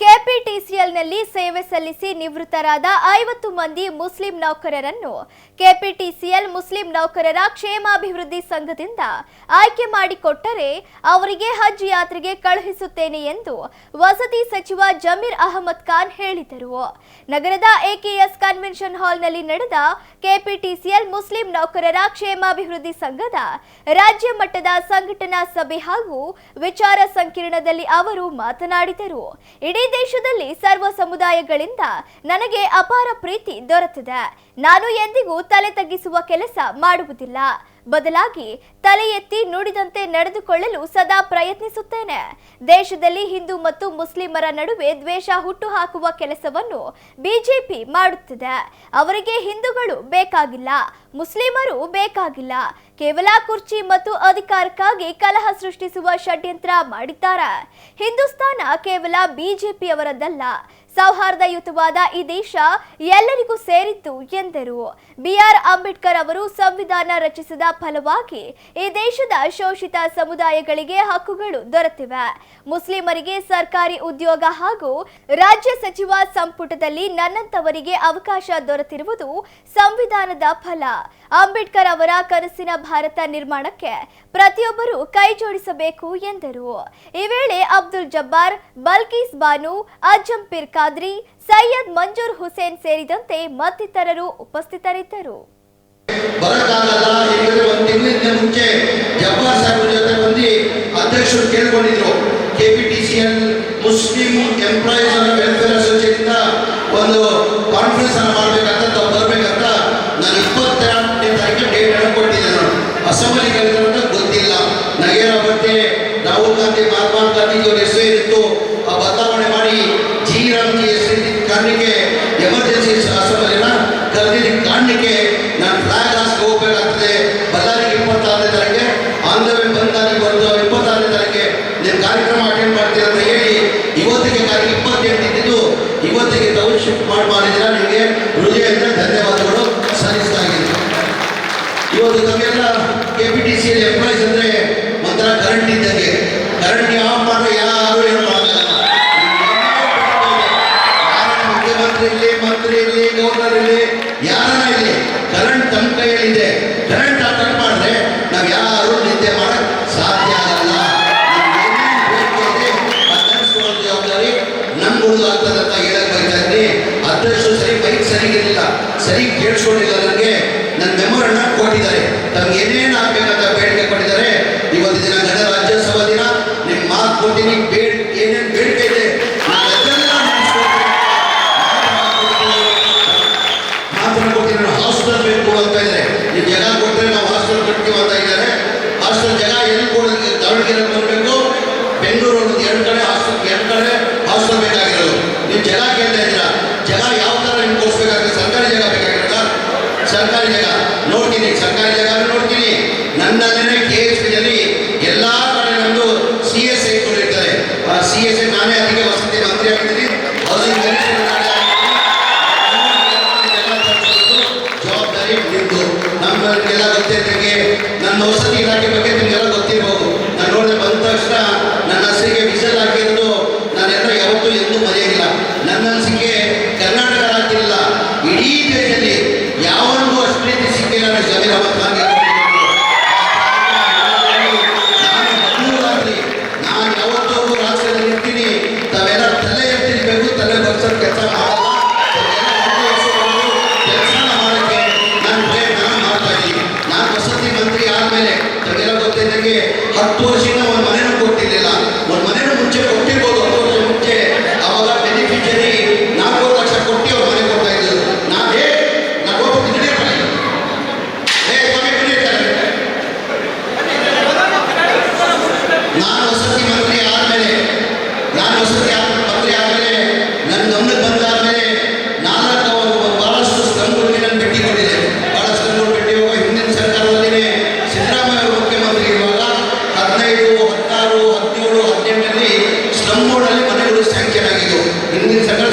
ಕೆಪಿಟಿಸಿಎಲ್ನಲ್ಲಿ ಸೇವೆ ಸಲ್ಲಿಸಿ ನಿವೃತ್ತರಾದ ಐವತ್ತು ಮಂದಿ ಮುಸ್ಲಿಂ ನೌಕರರನ್ನು ಕೆಪಿಟಿಸಿಎಲ್ ಮುಸ್ಲಿಂ ನೌಕರರ ಕ್ಷೇಮಾಭಿವೃದ್ಧಿ ಸಂಘದಿಂದ ಆಯ್ಕೆ ಮಾಡಿಕೊಟ್ಟರೆ ಅವರಿಗೆ ಹಜ್ ಯಾತ್ರೆಗೆ ಕಳುಹಿಸುತ್ತೇನೆ ಎಂದು ವಸತಿ ಸಚಿವ ಜಮೀರ್ ಅಹಮದ್ ಖಾನ್ ಹೇಳಿದರು. ನಗರದ ಎಕೆಎಸ್ ಕನ್ವೆನ್ಷನ್ ಹಾಲ್ನಲ್ಲಿ ನಡೆದ ಕೆಪಿಟಿಸಿಎಲ್ ಮುಸ್ಲಿಂ ನೌಕರರ ಕ್ಷೇಮಾಭಿವೃದ್ಧಿ ಸಂಘದ ರಾಜ್ಯ ಮಟ್ಟದ ಸಂಘಟನಾ ಸಭೆ ಹಾಗೂ ವಿಚಾರ ಸಂಕಿರಣದಲ್ಲಿ ಅವರು ಮಾತನಾಡಿದರು. ಇಡೀ ದೇಶದಲ್ಲಿ ಸರ್ವ ಸಮುದಾಯಗಳಿಂದ ನನಗೆ ಅಪಾರ ಪ್ರೀತಿ ದೊರೆತಿದೆ. ನಾನು ಎಂದಿಗೂ ತಲೆ ತಗ್ಗಿಸುವ ಕೆಲಸ ಮಾಡುವುದಿಲ್ಲ. ಬದಲಾಗಿ ತಲೆ ಎತ್ತಿ ನುಡಿದಂತೆ ನಡೆದುಕೊಳ್ಳಲು ಸದಾ ಪ್ರಯತ್ನಿಸುತ್ತೇನೆ. ದೇಶದಲ್ಲಿ ಹಿಂದೂ ಮತ್ತು ಮುಸ್ಲಿಮರ ನಡುವೆ ದ್ವೇಷ ಹುಟ್ಟುಹಾಕುವ ಕೆಲಸವನ್ನು ಬಿಜೆಪಿ ಮಾಡುತ್ತಿದೆ. ಅವರಿಗೆ ಹಿಂದೂಗಳು ಬೇಕಾಗಿಲ್ಲ. ಮುಸ್ಲಿಮರು ಬೇಕಾಗಿಲ್ಲ. ಕೇವಲ ಕುರ್ಚಿ ಮತ್ತು ಅಧಿಕಾರಕ್ಕಾಗಿ ಕಲಹ ಸೃಷ್ಟಿಸುವ ಷಡ್ಯಂತ್ರ ಮಾಡಿದ್ದಾರೆ. ಹಿಂದೂಸ್ತಾನ ಕೇವಲ ಬಿಜೆಪಿಯವರದ್ದಲ್ಲ. ಸೌಹಾರ್ದಯುತವಾದ ಈ ದೇಶ ಎಲ್ಲರಿಗೂ ಸೇರಿತ್ತು ಎಂದರು. ಬಿಆರ್ ಅಂಬೇಡ್ಕರ್ ಅವರು ಸಂವಿಧಾನ ರಚಿಸಿದ ಫಲವಾಗಿ ಈ ದೇಶದ ಶೋಷಿತ ಸಮುದಾಯಗಳಿಗೆ ಹಕ್ಕುಗಳು ದೊರೆತಿವೆ. ಮುಸ್ಲಿಮರಿಗೆ ಸರ್ಕಾರಿ ಉದ್ಯೋಗ ಹಾಗೂ ರಾಜ್ಯ ಸಚಿವ ಸಂಪುಟದಲ್ಲಿ ನನ್ನಂತವರಿಗೆ ಅವಕಾಶ ದೊರೆತಿರುವುದು ಸಂವಿಧಾನದ ಫಲ. ಅಂಬೇಡ್ಕರ್ ಅವರ ಕನಸಿನ ಭಾರತ ನಿರ್ಮಾಣಕ್ಕೆ ಪ್ರತಿಯೊಬ್ಬರು ಕೈ ಜೋಡಿಸಬೇಕು ಎಂದರು. ಈ ವೇಳೆ ಅಬ್ದುಲ್ ಜಬ್ಬಾರ್, ಬಲ್ಕೀಸ್ ಬಾನು ಅಜಂ ಪಿರ್ ಖಾದ್ರಿ, ಸೈಯದ್ ಮಂಜೂರ್ ಹುಸೇನ್ ಸೇರಿದಂತೆ ಮತ್ತಿತರರು ಉಪಸ್ಥಿತರಿದ್ದರು. ಮುಸ್ಲಿಂ ಎಂಪ್ಲಾಯೀಸ್ ವೆಲ್ಫೇರ್ ಅಸೋಸಿಯೇಷನ್ ಒಂದು ಕಾನ್ಫರೆನ್ಸ್ ಅನ್ನು ಮಾಡ್ಬೇಕಂತ ನಾನು ಅಸೆಂಬ್ಲಿ ಕರೆದಂತ ಗೊತ್ತಿಲ್ಲ. ನಗೇರ ಬಟ್ಟೆ ರಾಹುಲ್ ಗಾಂಧಿ, ಮಹಾತ್ಮ ಗಾಂಧಿ ಹೆಸರು ಏನಿತ್ತು ಆ ಬದಲಾವಣೆ ಮಾಡಿ ಜಿ ಇದ್ದಿದ್ದ ಕಾರಣಕ್ಕೆ ಎಮರ್ಜೆನ್ಸಿ ಅಸೆಂಬ್ಲಿನ ಕರೆದಿದ್ದ ಕಾರಣಕ್ಕೆ ನಾನು ಫ್ಲಾಗ್ ಹಾಸ್ಗೆ ಹೋಗ್ಬೇಕಾಗ್ತದೆ ಬಳ್ಳಾರಿಗೆ ಇಪ್ಪತ್ತಾರನೇ ತಾರೀಕೆ ಆಂಧ್ರವೇ ಬಂದ ತಾರೀಕು ಬಂದು ಇಪ್ಪತ್ತಾರನೇ ತಾರೀಕೆ ನಿಮ್ಮ ಕಾರ್ಯಕ್ರಮ ಅಟೆಂಡ್ ಮಾಡ್ತೀರ ಅಂತ ಹೇಳಿ, ಇವತ್ತಿಗೆ ಕಾರ್ಯ ಇಪ್ಪತ್ತೆಂಟು ಇದ್ದಿದ್ದು, ಇವತ್ತಿಗೆ ತಾವು ಶಿಫ್ಟ್ ಮಾಡಿ ಸರಿ ಕೇಳಿಸ್ಕೊಂಡಿಲ್ಲ ನನಗೆ. ನನ್ನ ಮೆಮೊರನ್ನ ಕೊಟ್ಟಿದ್ದಾರೆ. ತಮ್ಗೆ ಏನೇನು ಆಗ್ಬೇಕಂತ ಬೇಡಿಕೆ ಕೊಟ್ಟಿದ್ದಾರೆ? ಇವತ್ತು ದಿನ ಗಣರಾಜ್ಯೋತ್ಸವ ದಿನ. ನಿಮ್ಮ ಮಾತು ಕೊಟ್ಟಿನಿ ಬೇಡ, ಏನೇನು ಬೇಡಿಕೆ ಇದೆ ಹಾಸ್ಟೆಲ್ ಬೇಕು ಅಂತ ಇದ್ದಾರೆ ನೀವು ಜಾಗ ಕೊಟ್ಟರೆ ನಾವು ಹಾಸ್ಟೆಲ್ ಕಟ್ತೀವಿ ಅಂತ ಇದ್ದಾರೆ. ಹಾಸ್ಟೆಲ್ ಜನ ಎಲ್ಲಿ ಕೊಡೋದಕ್ಕೆ ದಾವಣಗೆರೆ ಬರಬೇಕು ಬೆಂಗಳೂರು ಒಂದು ಎರಡು ಕಡೆ ಹಾಸ್ಟೆಲ್ ಎರಡು ಕಡೆ ಹಾಸ್ಟೆಲ್ ಬೇಕಾಗಿರೋದು ನೀವು ಜಾಗ ಕೇಳ್ತಾ ಇದ್ದೀರಾ ಜಾಗ ಯಾವ ಥರ ನಿಮ್ಗೆ ಕೊಡಿಸ್ಬೇಕಾಗುತ್ತೆ ಸರ್ಕಾರಿ ಜಾಗ ಬೇಕಾಗಿರೋದ ಸರ್ಕಾರಿ ಜಾಗ ನೋಡ್ತೀನಿ ಸರ್ಕಾರಿ ಜಾಗ ನೋಡ್ತೀನಿ. ನನ್ನಲ್ಲೇ ಆದಮೇಲೆ ತಮಗೆಲ್ಲ ಗೊತ್ತಿದ್ದಂಗೆ ಹತ್ತು ವರ್ಷದಿಂದ ಒಂದು ಮನೆನೂ ಕೊಟ್ಟಿರಲಿಲ್ಲ ಒಂದು ಮನೆನೂ ಮುಂಚೆ ಹತ್ತು ವರ್ಷ ಅವಾಗ ಬೆನಿಫಿಷರಿ ನಾಲ್ಕು ಲಕ್ಷ ಕೊಟ್ಟು ಮನೆ ಕೊಡ್ತಾ ಇದ್ರು ನಾನು ಹೇ ನಾನು ಹೋಗ್ಬಿಟ್ಟು ನಡೆಯಲ್ಲ ಹೇ ಕುಡಿಯುತ್ತಾರೆ ನಾನು ವಸತಿ ಮಂತ್ರಿ ಆದಮೇಲೆ, ನಾನು ವಸತಿ ಆ- Alguien